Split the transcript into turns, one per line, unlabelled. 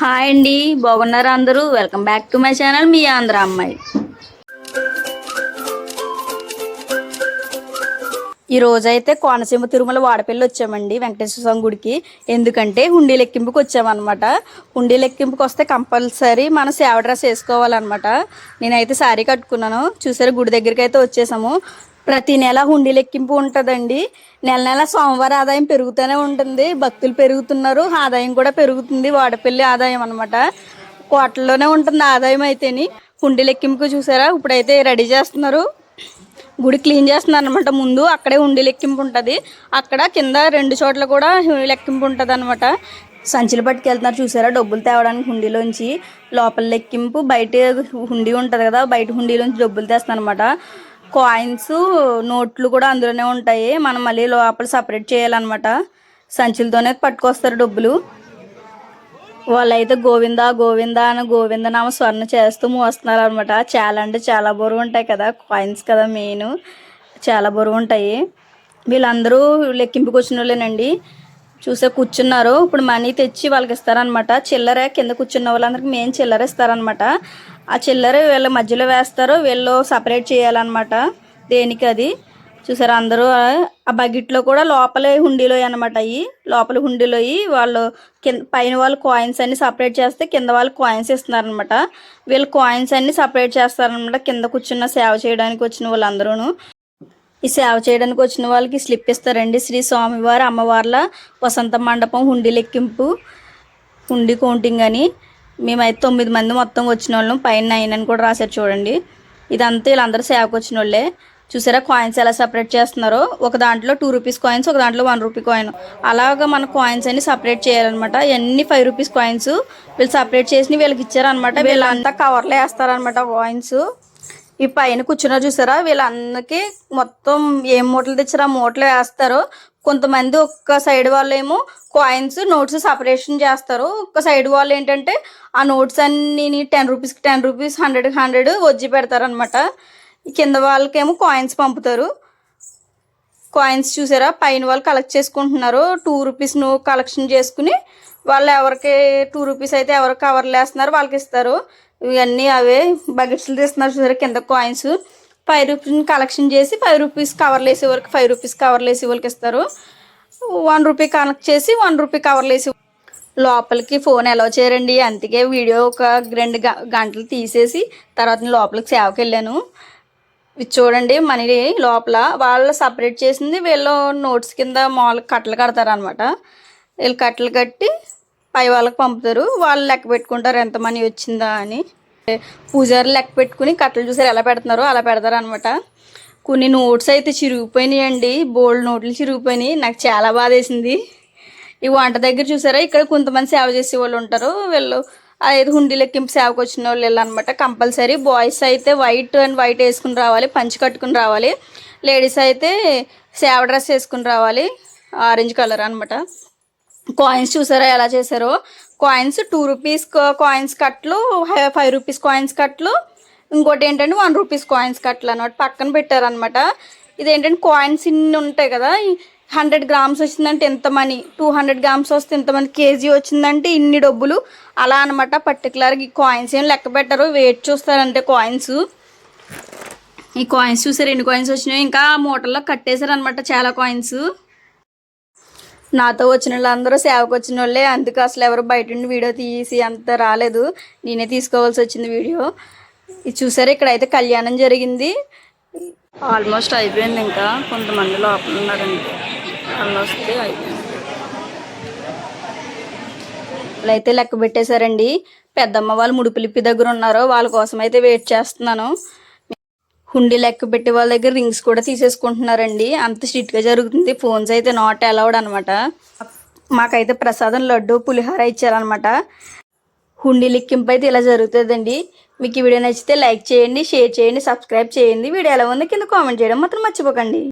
hi అండి బాగున్నారు అందరూ welcome back to my channel మీ ఆంధ్ర అమ్మాయి ఈ రోజైతే కోనసీమ తిరుమల వాడపల్లి వచ్చామండి వెంకటేశ్వర స్వామి గుడికి ఎందుకంటే హుండీ లెక్కింపుకి వచ్చామన్నమాట హుండీ లెక్కింపుకి వస్తే కంపల్సరీ మనం సేవ డ్రెస్ వేసుకోవాలన్నమాట నేనైతే శారీ కట్టుకున్నాను చూసారు గుడి దగ్గరికి అయితే వచ్చేసాము ప్రతి నెల హుండీ లెక్కింపు ఉంటుందండి నెల నెల సోమవారం ఆదాయం పెరుగుతూనే ఉంటుంది భక్తులు పెరుగుతున్నారు ఆదాయం కూడా పెరుగుతుంది వాడపల్లి ఆదాయం అనమాట కోటల్లోనే ఉంటుంది ఆదాయం అయితేని హుండీ లెక్కింపు చూసారా ఇప్పుడైతే రెడీ చేస్తున్నారు గుడి క్లీన్ చేస్తున్నారు అనమాట ముందు అక్కడే హుండీ లెక్కింపు ఉంటుంది అక్కడ కింద రెండు చోట్ల కూడా లెక్కింపు ఉంటుంది అనమాట సంచులు పట్టుకెళ్తున్నారు చూసారా డబ్బులు తేవడానికి హుండీలోంచి లోపల లెక్కింపు బయట హుండీ ఉంటుంది కదా బయట హుండీలోంచి డబ్బులు తెస్తున్నారు అనమాట కాయిన్స్ నోట్లు కూడా అందులోనే ఉంటాయి మనం మళ్ళీ లోపల సపరేట్ చేయాలన్నమాట సంచులతోనే పట్టుకొస్తారు డబ్బులు వాళ్ళైతే గోవింద గోవింద అని గోవిందనామ స్వర్ణ చేస్తూ మోస్తున్నారు అనమాట చాలా అంటే చాలా బరువు ఉంటాయి కదా కాయిన్స్ కదా మెయిన్ చాలా బరువు ఉంటాయి వీళ్ళందరూ లెక్కింపుకి వచ్చిన వాళ్ళేనండి చూసే కూర్చున్నారు ఇప్పుడు మనీ తెచ్చి వాళ్ళకి ఇస్తారనమాట చిల్లర కింద కూర్చున్న వాళ్ళందరికీ మెయిన్ చిల్లర ఇస్తారనమాట ఆ చిల్లర వీళ్ళ మధ్యలో వేస్తారు వీళ్ళు సపరేట్ చేయాలన్నమాట దేనికి అది చూసారు అందరూ ఆ బకెట్లో కూడా లోపలే హుండీలో అనమాట అవి లోపల హుండీలో వాళ్ళు కింద పైన వాళ్ళు కాయిన్స్ అన్ని సపరేట్ చేస్తే కింద వాళ్ళు కాయిన్స్ ఇస్తున్నారనమాట వీళ్ళు కాయిన్స్ అన్ని సపరేట్ చేస్తారనమాట కింద కూర్చున్న సేవ చేయడానికి వచ్చిన వాళ్ళందరూ ఈ సేవ చేయడానికి వచ్చిన వాళ్ళకి స్లిప్ ఇస్తారండి శ్రీ స్వామివారి అమ్మవార్ల వసంత మండపం హుండీ లెక్కింపు హుండీ కౌంటింగ్ అని మేమైతే తొమ్మిది మంది మొత్తం వచ్చిన వాళ్ళం పైన నైన్ అని కూడా రాశారు చూడండి ఇదంతా వీళ్ళందరూ సేవకు వచ్చిన వాళ్ళే చూసారా కాయిన్స్ ఎలా సపరేట్ చేస్తున్నారో ఒక దాంట్లో టూ రూపీస్ కాయిన్స్ ఒక దాంట్లో వన్ రూపీ కాయిన్ అలాగ మన కాయిన్స్ అన్ని సపరేట్ చేయాలన్నమాట ఎన్ని ఫైవ్ రూపీస్ కాయిన్స్ వీళ్ళు సపరేట్ చేసి వీళ్ళకి ఇచ్చారనమాట వీళ్ళంతా కవర్లో వేస్తారనమాట కాయిన్స్ ఈ పైన కూర్చున్నా చూసారా వీళ్ళందరికీ మొత్తం ఏం మూటలు తెచ్చారు ఆ మూటలు వేస్తారు కొంతమంది ఒక్క సైడ్ వాళ్ళు ఏమో కాయిన్స్ నోట్స్ సపరేషన్ చేస్తారు ఒక్క సైడ్ వాళ్ళు ఏంటంటే ఆ నోట్స్ అన్నీ టెన్ రూపీస్కి టెన్ రూపీస్ హండ్రెడ్కి హండ్రెడ్ వజ్జి పెడతారనమాట కింద వాళ్ళకేమో కాయిన్స్ పంపుతారు కాయిన్స్ చూసారా పైన వాళ్ళు కలెక్ట్ చేసుకుంటున్నారు టూ రూపీస్ నువ్వు కలెక్షన్ చేసుకుని వాళ్ళు ఎవరికి టూ రూపీస్ అయితే ఎవరు కవర్లు వేస్తున్నారు వాళ్ళకి ఇస్తారు ఇవన్నీ అవే బకెట్స్లు తీస్తున్నారు చూసారా కింద కాయిన్స్ ఫైవ్ రూపీస్ని కలెక్షన్ చేసి ఫైవ్ రూపీస్ కవర్లు వేసే వరకు ఫైవ్ రూపీస్ కవర్లు వేసే వాళ్ళకి ఇస్తారు వన్ రూపీ కనెక్ట్ చేసి వన్ రూపీ కవర్లు వేసి లోపలికి ఫోన్ ఎలా చేయరండి అందుకే వీడియో ఒక రెండు గంటలు తీసేసి తర్వాత లోపలికి సేవకి వెళ్ళాను చూడండి మనీ లోపల వాళ్ళు సపరేట్ చేసింది వీళ్ళు నోట్స్ కింద మాల్ కట్టలు కడతారనమాట వీళ్ళు కట్టలు కట్టి పై వాళ్ళకి పంపుతారు వాళ్ళు లెక్క పెట్టుకుంటారు ఎంత మనీ వచ్చిందా అని పూజారి లెక్క పెట్టుకుని కట్టలు చూసారు ఎలా పెడుతున్నారో అలా పెడతారు అనమాట కొన్ని నోట్స్ అయితే చిరిగిపోయినాయండి బోల్డ్ నోట్లు చిరిగిపోయినాయి నాకు చాలా బాధ వేసింది ఈ వంట దగ్గర చూసారా ఇక్కడ కొంతమంది సేవ చేసే వాళ్ళు ఉంటారు వీళ్ళు అదే హుండీ లెక్కింపు సేవకు వచ్చిన వాళ్ళు వెళ్ళాలన్నమాట కంపల్సరీ బాయ్స్ అయితే వైట్ అండ్ వైట్ వేసుకుని రావాలి పంచి కట్టుకుని రావాలి లేడీస్ అయితే సేవ డ్రెస్ వేసుకుని రావాలి ఆరెంజ్ కలర్ అనమాట కాయిన్స్ చూసారా ఎలా చేశారో కాయిన్స్ టూ రూపీస్ కాయిన్స్ కట్లు ఫైవ్ రూపీస్ కాయిన్స్ కట్లు ఇంకోటి ఏంటంటే వన్ రూపీస్ కాయిన్స్ కట్లు అనమాట పక్కన పెట్టారనమాట ఇదేంటంటే కాయిన్స్ ఇన్ని ఉంటాయి కదా హండ్రెడ్ గ్రామ్స్ వచ్చిందంటే ఎంత మనీ టూ హండ్రెడ్ గ్రామ్స్ వస్తే ఎంత కేజీ వచ్చిందంటే ఇన్ని డబ్బులు అలా అనమాట పర్టికులర్గా ఈ కాయిన్స్ ఏం లెక్క పెట్టరు వెయిట్ చూస్తారంటే కాయిన్స్ ఈ కాయిన్స్ చూసారు ఎన్ని కాయిన్స్ వచ్చినాయో ఇంకా మూటల్లో కట్టేశారనమాట చాలా కాయిన్స్ నాతో వచ్చిన వాళ్ళందరూ సేవకు వచ్చిన వాళ్ళే అందుకు అసలు ఎవరు బయట నుండి వీడియో తీసి అంత రాలేదు నేనే తీసుకోవాల్సి వచ్చింది వీడియో ఇది చూసారు ఇక్కడైతే కళ్యాణం జరిగింది ఆల్మోస్ట్ అయిపోయింది ఇంకా కొంతమంది లోపల ఉన్నారండి వాళ్ళు అయిపోయింది అయితే లెక్క పెట్టేశారండి పెద్దమ్మ వాళ్ళు ముడిపిలిప్పి దగ్గర ఉన్నారు వాళ్ళ కోసం అయితే వెయిట్ చేస్తున్నాను హుండీ లెక్క పెట్టి వాళ్ళ దగ్గర రింగ్స్ కూడా తీసేసుకుంటున్నారండి అంత గా జరుగుతుంది ఫోన్స్ అయితే నాట్ అలౌడ్ అనమాట మాకైతే ప్రసాదం లడ్డు పులిహోర ఇచ్చారనమాట హుండీ లెక్కింపు అయితే ఇలా జరుగుతుందండి మీకు ఈ వీడియో నచ్చితే లైక్ చేయండి షేర్ చేయండి సబ్స్క్రైబ్ చేయండి వీడియో ఎలా ఉంది కింద కామెంట్ చేయడం మాత్రం మర్చిపోకండి